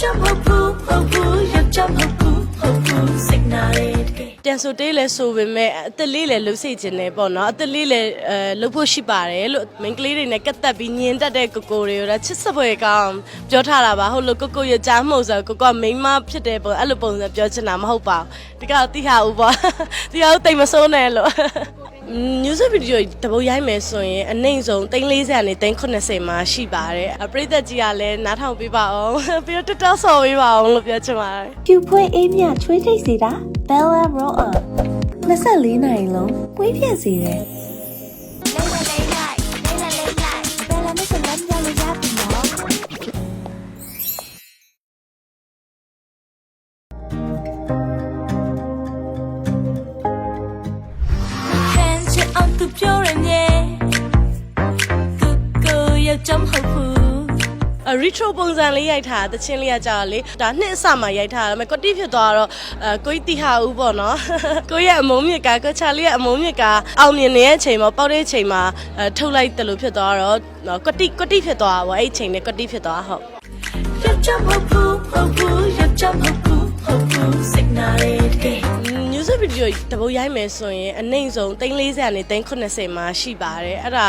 Jump hoop hoop hoop hoop jump hoop hoop hoop hoop signal it တန်ဆိုတေးလဲဆိုပေမဲ့အသက်လေးလဲလှုပ်စိတ်ခြင်းနဲ့ပေါ့နော်အသက်လေးလဲအဲလှုပ်ဖို့ရှိပါတယ်လို့မိန်းကလေးတွေနဲ့ကတ်သက်ပြီးညင်တက်တဲ့ကိုကိုတွေကိုတော့ချစ်စပွဲကောင်းပြောထားတာပါဟုတ်လို့ကိုကိုရကြားမှုဆိုကိုကိုကမိန်းမဖြစ်တဲ့ပုံအဲ့လိုပုံစံပြောချင်တာမဟုတ်ပါဘူးဒီကတော့တိဟာဦးပေါ့တိဟာဦးတိတ်မစိုးနဲ့လို့ music video တပုတ်ရိုက်မယ်ဆိုရင်အနှိမ့်ဆုံး340နဲ့380မှာရှိပါတယ်အပရိသတ်ကြီးကလည်းနားထောင်ပေးပါအောင်ပြီးတော့တော်တော်ဆော်ပေးပါအောင်လို့ပြောချင်ပါတယ်ပြူဖွဲအေးမြချွေးထိတ်စေတာ Bella Roll Up 24နိုင်လုံးပွေးပြက်စေတယ် you on to pure and yeah Go yo jump hoop hoop အ retro ပုံစံလေးရိုက်ထားတာတချင်းလေးကကြာလေဒါနှစ်အစမှရိုက်ထားတာဒါပေမဲ့ကွတိဖြစ်သွားတော့အဲကိုကြီးတီဟာဦးပေါ့နော်ကိုရဲ့အမုံမြစ်ကကိုချာလေးရဲ့အမုံမြစ်ကအောင်မြင်နေတဲ့အချိန်မှာပေါက်တဲ့အချိန်မှာအဲထုတ်လိုက်တယ်လို့ဖြစ်သွားတော့နော်ကွတိကွတိဖြစ်သွားတာပေါ့အဲ့ဒီအချိန်နဲ့ကွတိဖြစ်သွားဟုတ် Yo jump hoop hoop hoop ပြီးတော့တပုတ်ရိုက်မယ်ဆိုရင်အနှိမ့်ဆုံး340ကနေ380မှာရှိပါတယ်အဲ့ဒါ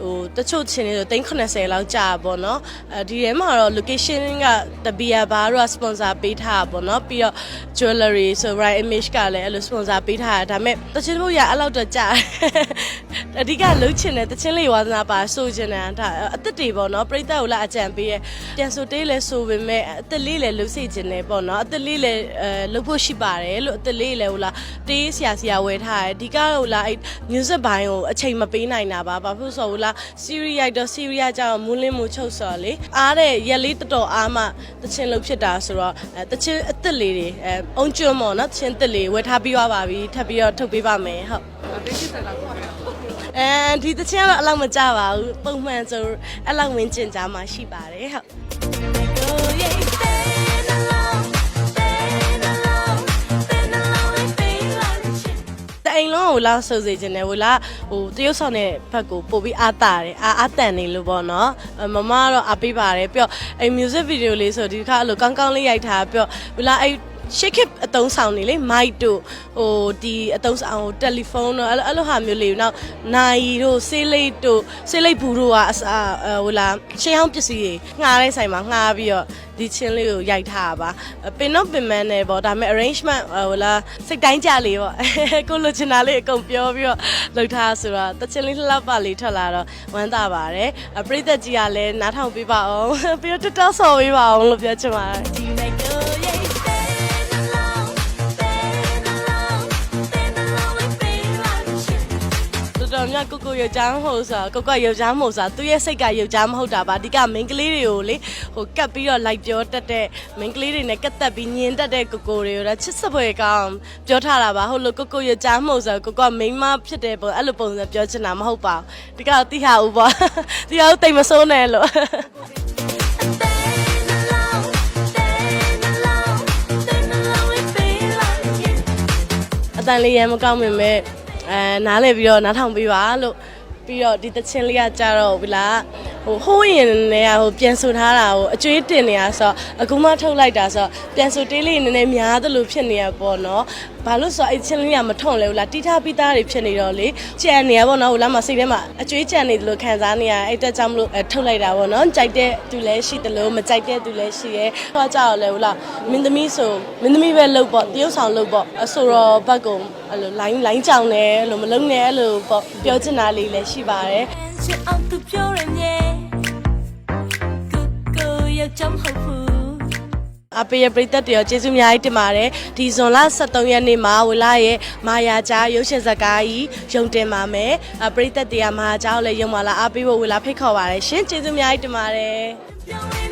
ဟိုတချို့ချင်းတွေဆို380လောက်ကြာပေါ့နော်အဲဒီထဲမှာတော့ location ကတဘီယာဘာတို့က sponsor ပေးထားတာပေါ့နော်ပြီးတော့ jewelry ဆို right image ကလည်းအဲ့လို sponsor ပေးထားတာဒါပေမဲ့တချင်းတပုတ်ရအဲ့လောက်တော့ကြာ အဓိကလှုပ်ချင်တဲ့တချင်းလေးဝါသနာပါဆိုချင်တာဒါအသက်တွေပေါ့နော်ပြိသက်ကိုလာအကြံပေးရဲပြန်ဆိုတေးလဲဆိုပေမဲ့အသက်လေးလဲလှုပ်စေချင်တယ်ပေါ့နော်အသက်လေးလဲလှုပ်ဖို့ရှိပါတယ်လို့အသက်လေးလဲဟိုလာတေးဆရာဆရာဝယ်ထားတယ်အဓိကဟိုလာအဲ့ music ဘိုင်းကိုအချိန်မပေးနိုင်တာပါဘာဖြစ်ဆိုဟိုလာ series ရိုက်တော့ series ကြောင့်မူးလင်းမှုချုပ်စော်လေအားတဲ့ရက်လေးတော်တော်အားမှတချင်းလှုပ်ဖြစ်တာဆိုတော့တချင်းအသက်လေးတွေအုံကျွန်းပေါ့နော်တချင်းအသက်လေးဝယ်ထားပြီးွားပါပြီထပ်ပြီးတော့ထုတ်ပေးပါမယ်ဟုတ် အဲဒီတချင်းကတော့အလောက်မကြပါဘူးပုံမှန်ဆိုအဲ့လောက်ဝင်းကျင်ကြမှာရှိပါတယ်ဟုတ် Oh yeah stand alone stand alone stand alone and feel like shit တအိမ်လုံးကိုလာဆုပ်စေခြင်းနဲ့ဟိုလာဟိုတရုတ်ဆောင်တဲ့ဘက်ကိုပို့ပြီးအားတာတယ်အားအားတန်နေလို့ပေါ့နော်အမမကတော့အားပေးပါတယ်ပြီးတော့အဲ့ music video လေးဆိုဒီတစ်ခါအဲ့လိုကောင်းကောင်းလေးရိုက်ထားပြီးတော့ဟိုလာအဲ့ ရှစ်ခစ်အတုံးဆောင်နေလေမိုက်တို့ဟိုဒီအတုံးဆောင်ဟိုတယ်လီဖုန်းတို့အဲ့လိုအဲ့လိုဟာမျိုးလေးနောက်နိုင်တို့ဆေးလိတ်တို့ဆေးလိတ်ဘူးတို့ကအစားအဲဟိုလာရှင်းအောင်ပစ္စည်းတွေငှားတဲ့ဆိုင်မှာငှားပြီးတော့ဒီချင်းလေးကိုရိုက်ထားတာပါပင်တော့ပင်မန်းနေပေါ့ဒါပေမဲ့ arrangement ဟိုလာစိတ်တိုင်းကြလေးပေါ့ကိုလိုချင်တာလေးအကုန်ပြောပြီးတော့လုပ်ထားဆိုတော့တချင်းလေးလှလှပလေးထွက်လာတော့ဝမ်းသာပါတယ်အပရိသတ်ကြီးကလည်းနားထောင်ပေးပါအောင်ပြီးတော့တော်တော်ဆော်ပေးပါအောင်လို့ပြောချင်ပါတယ် တော်တော်များကိုကိုယောက်ျားမဟုတ်ဆိုတော့ကိုကယောက်ျားမဟုတ်ဆိုတော့သူရဲ့စိတ်ကယောက်ျားမဟုတ်တာပါအဓိကမိန်းကလေးတွေကိုလေဟိုကတ်ပြီးတော့လိုက်ပြောတတ်တဲ့မိန်းကလေးတွေနဲ့ကတ်သက်ပြီးညင်တတ်တဲ့ကိုကိုတွေကိုတော့ချစ်စပွဲကောင်းပြောထားတာပါဟုတ်လို့ကိုကိုယောက်ျားမဟုတ်ဆိုတော့ကိုကမိန်းမဖြစ်တဲ့ပုံအဲ့လိုပုံစံပြောချင်တာမဟုတ်ပါဘူးဒီကတော့တိဟာဦးပေါ့တိဟာဦးတိတ်မစိုးနဲ့လို့ stand alone stand alone stand alone and feel like shit အတန်လေးရမ်းမကောင်းမြင်မဲ့ အဲနားလဲပြီးတော့နားထောင်ပေးပါလို့ပြီးတော့ဒီတချင်းလေးကကြတော့ဗလား ဟိုဟိုးရင်နဲ့ဟိုပြန်ဆိုထားတာဟိုအကျွေးတင်နေရဆိုတော့အခုမှထုတ်လိုက်တာဆိုတော့ပြန်ဆိုတေးလေးနည်းနည်းများသလိုဖြစ်နေရပေါ့နော်ဘာလို့ဆိုတော့အဲ့ချင်းလေးကမထုံလဲဘူးလားတီးထားပြီးသားတွေဖြစ်နေတော့လေကြံနေရပေါ့နော်ဟိုလာမစိတ်ထဲမှာအကျွေးကြံနေတယ်လို့ခံစားနေရအဲ့တက်ကြောင့်မလို့အဲထုတ်လိုက်တာပေါ့နော်ကြိုက်တဲ့သူလည်းရှိတယ်လို့မကြိုက်တဲ့သူလည်းရှိရဲဟိုကကြောက်လဲဟိုလာမင်းသမီးဆိုမင်းသမီးပဲလုပ်ပေါ့တရုတ်ဆောင်လုပ်ပေါ့အဆိုတော့ဘက်ကုံအဲ့လို line line ကြောင်တယ်အဲ့လိုမလုံးနဲ့အဲ့လိုပေါ့ပြောချင်တာလေးလည်းရှိပါတယ် And you on to pure and yeah Good go yo jump hoop hoop အပေးရပရိသတ်တွေရောကျေးဇူးအများကြီးတင်ပါတယ်ဒီဇွန်လ23ရက်နေ့မှာဝလာရဲ့မာယာကြားရုပ်ရှင်ဇာတ်ကားကြီးရုံတင်ပါမယ်အပရိသတ်တွေကမာယာကြားကိုလည်းရုံမာလာအားပေးဖို့ဝလာဖိတ်ခေါ်ပါတယ်ရှင်ကျေးဇူးအများကြီးတင်ပါတယ် You're in a